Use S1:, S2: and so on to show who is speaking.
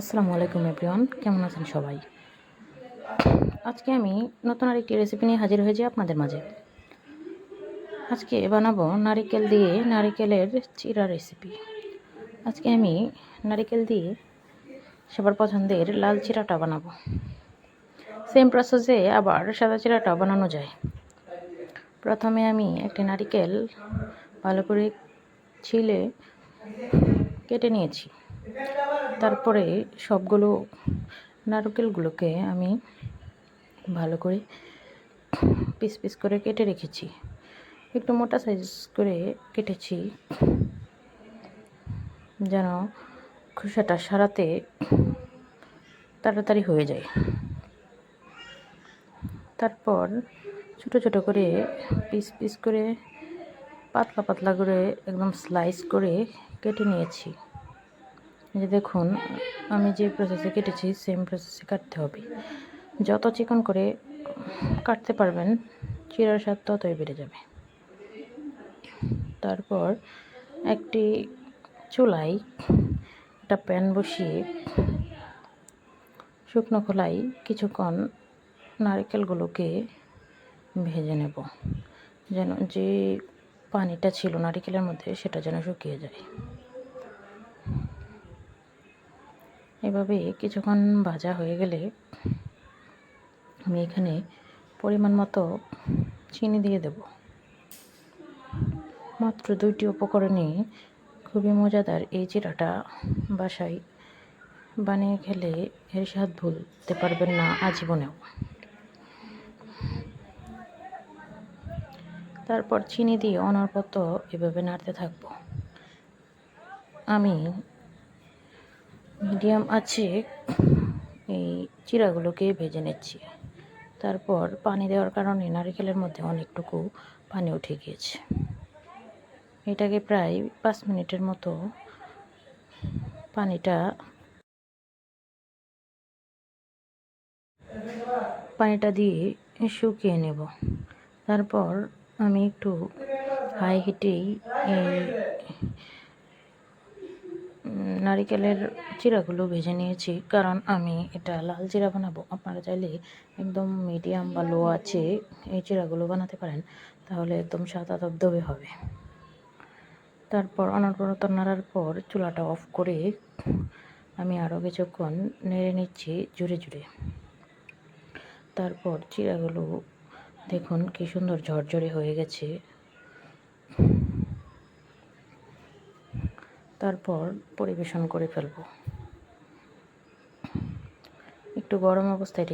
S1: আসসালামু আলাইকুম এভরিওয়ান কেমন আছেন সবাই? আজকে আমি নতুন আরেকটি রেসিপি নিয়ে হাজির হয়েছি আপনাদের মাঝে। আজকে বানাবো নারিকেল দিয়ে নারিকেলের চিরা রেসিপি আজকে আমি নারিকেল দিয়ে সবার পছন্দের লাল চিরাটা বানাবো। সেম প্রসেসে আবার সাদা চিরাটা বানানো যায়। প্রথমে আমি একটি নারিকেল ভালো করে ছিলে কেটে নিয়েছি। তারপরে সবগুলো নারকেলগুলোকে আমি ভালো করে পিস পিস করে কেটে রেখেছি। একটু মোটা সাইজ করে কেটেছি যেন খোসাটা সারাতে তাড়াতাড়ি হয়ে যায়। তারপর ছোট ছোট করে পিস পিস করে, পাতলা পাতলা করে একদম স্লাইস করে কেটে নিয়েছি। যে দেখুন, আমি যে প্রসেসে কেটেছি সেম প্রসেসে কাটতে হবে। যত চিকন করে কাটতে পারবেন, চিরার স্বাদ ততই বেড়ে যাবে। তারপর একটি চুলায় একটা প্যান বসিয়ে শুকনো খোলাই কিছুক্ষণ নারকেলগুলোকে ভেজে নেব, যেন যে পানিটা ছিল নারিকেলের মধ্যে, সেটা যেন শুকিয়ে যায়। এভাবে কিছুক্ষণ ভাজা হয়ে গেলে আমি এখানে পরিমাণ মতো চিনি দিয়ে দেব। মাত্র দুইটি উপকরণে খুবই মজাদার এই চিরাটা বাসায় বানিয়ে খেলে এর স্বাদ ভুলতে পারবেন না আজীবনেও। তারপর চিনি দিয়ে অনর্পত এভাবে নাড়তে থাকব। আমি মিডিয়াম আছে, এই চিরাগুলোকে ভেজে নিচ্ছি। তারপর পানি দেওয়ার কারণে নারিকেলের মধ্যে অনেকটুকু পানি উঠে গিয়েছে। এটাকে প্রায় পাঁচ মিনিটের মতো পানিটা পানিটা দিয়ে শুকিয়ে নেব। তারপর আমি একটু হাই হিটেই এই নারিকেলের চিরাগুলো ভেজে নিয়েছি, কারণ আমি এটা লাল চিরা বানাবো। আপনারা চাইলে একদম মিডিয়াম বা লো আছে এই চিরাগুলো বানাতে পারেন, তাহলে একদম সাদা দবদবে হবে। তারপর অনর্বরত নাড়ার পর চুলাটা অফ করে আমি আরও কিছুক্ষণ নেড়ে নিচ্ছি জুড়ে জুড়ে। তারপর চিরাগুলো দেখুন কি সুন্দর ঝরঝরে হয়ে গেছে। তারপর পরিবেশন করে ফেলব। একটু গরম অবস্থায়